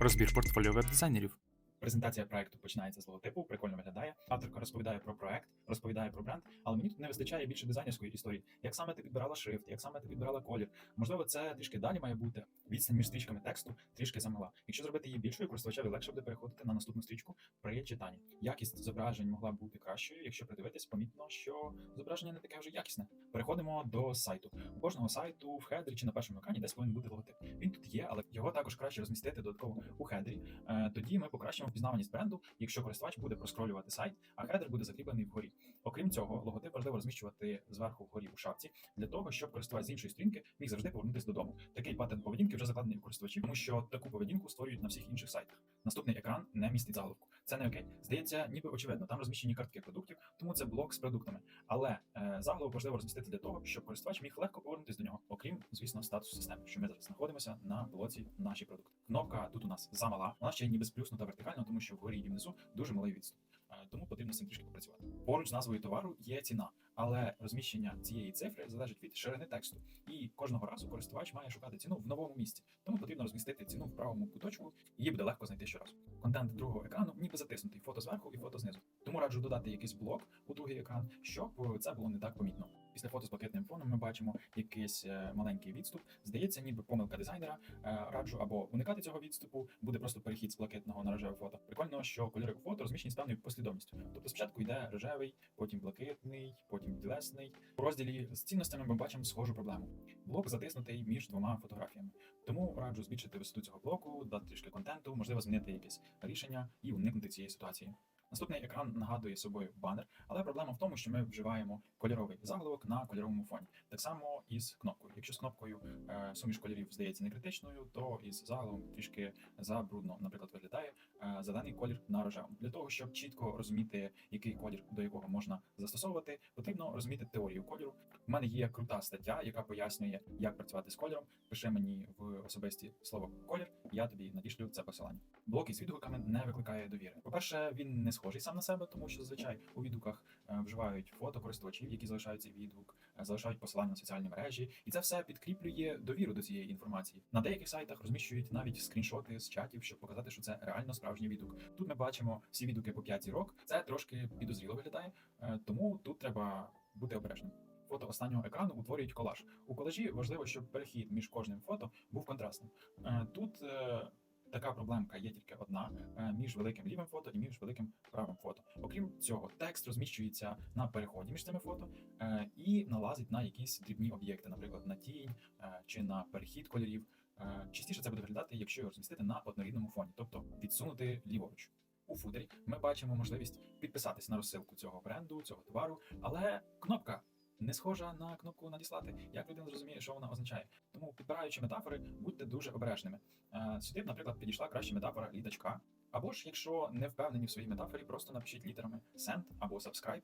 Розбір портфоліо веб-дизайнерів. Презентація проекту починається з логотипу, прикольно виглядає. Авторка розповідає про проект, розповідає про бренд, але мені тут не вистачає більше дизайнерської історії. Як саме ти підбирала шрифт, як саме ти підбирала колір. Можливо, це трішки далі має бути. Відстань між стрічками тексту трішки замала. Якщо зробити її більшою, користувачеві легше буде переходити на наступну стрічку при читанні. Якість зображень могла б бути кращою. Якщо придивитись, помітно, що зображення не таке вже якісне. Переходимо до сайту. У кожного сайту в хедері чи на першому екрані десь повинен бути логотип. Він тут є, але його також краще розмістити додатково у хедері. Е, тоді ми покращимо впізнаваність бренду, якщо користувач буде проскролювати сайт, а хедер буде закріплений вгорі. Окрім цього, логотип важливо розміщувати зверху вгорі у шапці для того, щоб користувач з іншої сторінки міг завжди повернутися додому. Такий паттерн поведінки вже закладений у користувачів, тому що таку поведінку створюють на всіх інших сайтах. Наступний екран не містить заголовку. Це не окей. Здається, ніби очевидно, там розміщені картки продуктів, тому це блок з продуктами. Але е, заголовок важливо розмістити для того, щоб користувач міг легко повернутися до нього, окрім, звісно, статусу системи, що ми зараз знаходимося на блоці наші продукти. Кнопка тут у нас замала, вона ще ніби сплюснута вертикально, тому що вгорі і внизу дуже малий відступ. Е, Тому потрібно з цим трішки попрацювати. Поруч з назвою товару є ціна, але розміщення цієї цифри залежить від ширини тексту, і кожного разу користувач має шукати ціну в новому місці. Тому потрібно розмістити ціну в правому куточку, її буде легко знайти щоразу. Контент другого екрану ніби затиснутий фото зверху і фото знизу. Тому раджу додати якийсь блок у другий екран, щоб е, це було не так помітно. Після фото з блакитним фоном ми бачимо якийсь е, маленький відступ. Здається, ніби помилка дизайнера. Е, Раджу або уникати цього відступу, буде просто перехід з блакитного на рожеве фото. Прикольно, що кольори фото розміщені з певною послідовністю. Тобто спочатку йде рожевий, потім блакитний, потім тілесний. У розділі з цінностями ми бачимо схожу проблему. Блок затиснутий між двома фотографіями. Тому раджу збільшити висоту цього блоку, дати трішки контенту, можливо, змінити якесь рішення і уникнути цієї ситуації. Наступний екран нагадує собою банер, але проблема в тому, що ми вживаємо кольоровий заголовок на кольоровому фоні. Так само і з кнопкою. Якщо з кнопкою е, суміш кольорів здається не критичною, то із заголовком трішки забрудно, наприклад, виглядає е, зелений колір на рожевому. Для того, щоб чітко розуміти, який колір до якого можна застосовувати, потрібно розуміти теорію кольору. У мене є крута стаття, яка пояснює, як працювати з кольором. Пиши мені в особисті слово колір, я тобі надішлю це посилання. Блок із відгуками не викликає довіри. По-перше, він не схожий сам на себе, тому що зазвичай у відгуках е, вживають фото користувачів, які залишають цей відгук, е, залишають посилання на соціальні мережі, і це все підкріплює довіру до цієї інформації. На деяких сайтах розміщують навіть скріншоти з чатів, щоб показати, що це реально справжній відгук. Тут ми бачимо всі відгуки по 5 зірок. Це трошки підозріло виглядає, е, тому тут треба бути обережним. Фото останнього екрану утворюють колаж. У колажі важливо, щоб перехід між кожним фото був контрастним. Е, Тут е, така проблемка є тільки одна між великим лівим фото і між великим правим фото. Окрім цього, текст розміщується на переході між цими фото і налазить на якісь дрібні об'єкти, наприклад, на тінь чи на перехід кольорів. Е, Частіше це буде виглядати, якщо його розмістити на однорідному фоні, тобто відсунути ліворуч. У футері ми бачимо можливість підписатись на розсилку цього бренду, цього товару, але кнопка не схожа на кнопку надіслати. Як людина зрозуміє, що вона означає? Тому підбираючи метафори, будьте дуже обережними. Е, Сюди, наприклад, підійшла краще метафора літачка. Або ж, якщо не впевнені в своїй метафорі, просто напишіть літерами send або subscribe,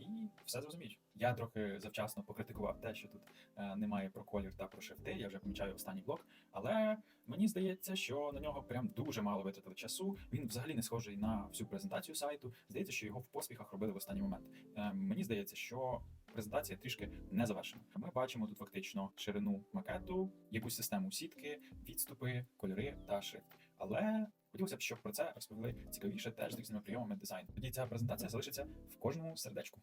і все зрозуміють. Я трохи завчасно покритикував те, що тут е, немає про колір та про шрифти. Я вже помічаю останній блок, але мені здається, що на нього прям дуже мало витратили часу. Він взагалі не схожий на всю презентацію сайту. Здається, що його в поспіхах робили в останній момент. Е, Мені здається, що презентація трішки не завершена. Ми бачимо тут фактично ширину макету, якусь систему сітки, відступи, кольори та шрифт. Але хотілося б, щоб про це розповіли цікавіше теж з різними прийомами дизайну. Тоді ця презентація залишиться в кожному сердечку.